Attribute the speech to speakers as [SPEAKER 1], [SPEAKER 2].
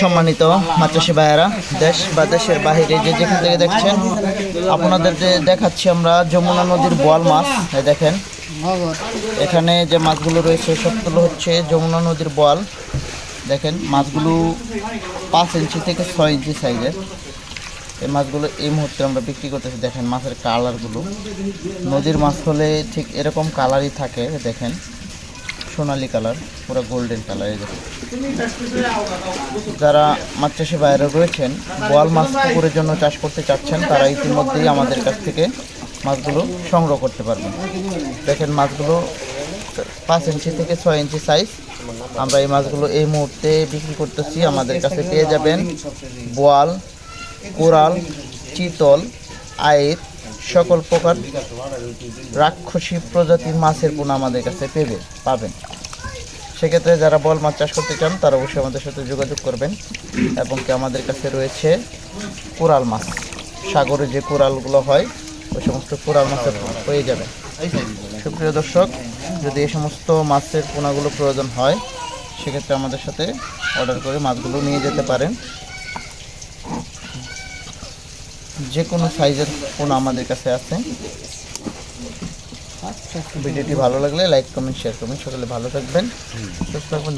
[SPEAKER 1] সম্মানিত মাতৃষী ভাইয়েরা দেশ বা দেশের বাহিরে যে যেখান থেকে দেখছেন আপনাদের যে দেখাচ্ছি আমরা যমুনা নদীর বোয়াল মাছ। দেখেন, এখানে যে মাছগুলো রয়েছে, সবগুলো হচ্ছে যমুনা নদীর বোয়াল দেখেন, মাছগুলো পাঁচ ইঞ্চি থেকে ছয় ইঞ্চি সাইজের। এই মাছগুলো এই মুহূর্তে আমরা বিক্রি করতেছি। দেখেন, মাছের কালারগুলো। নদীর মাছ হলে ঠিক এরকম কালারই থাকে, দেখেন। সোনালি কালার, পুরো গোল্ডেন কালার এই যারা মাছ চাষি বাইরে রয়েছেন, বোয়াল মাছ পুকুরের জন্য চাষ করতে চাচ্ছেন, তারা ইতিমধ্যেই আমাদের কাছ থেকে মাছগুলো সংগ্রহ করতে পারবেন। দেখেন মাছগুলো পাঁচ ইঞ্চি থেকে ছয় ইঞ্চি সাইজ আমরা এই মাছগুলো এই মুহূর্তে বিক্রি করতেছি, আমাদের কাছে পেয়ে যাবেন বোয়াল, কোরাল, চিতল আয়ের সকল প্রকার রাক্ষসী প্রজাতির মাছের পোনা আমাদের কাছে পেবে, পাবেন। সেক্ষেত্রে যারা বল মাছ চাষ করতে চান, তারা অবশ্যই আমাদের সাথে যোগাযোগ করবেন এবং কি আমাদের কাছে রয়েছে কোরাল মাছ। সাগরে যে কোরালগুলো হয় ওই সমস্ত কোরাল মাছের পেয়ে যাবে সুপ্রিয় দর্শক, যদি এই সমস্ত মাছের পোনাগুলো প্রয়োজন হয়, সেক্ষেত্রে আমাদের সাথে অর্ডার করে মাছগুলো নিয়ে যেতে পারেন। যে কোনো সাইজের ফোন আমাদের কাছে আছে। ভিডিওটি ভালো লাগলে লাইক কমেন্ট শেয়ার করবেন। সকলে ভালো থাকবেন। সুস্থ থাকবেন।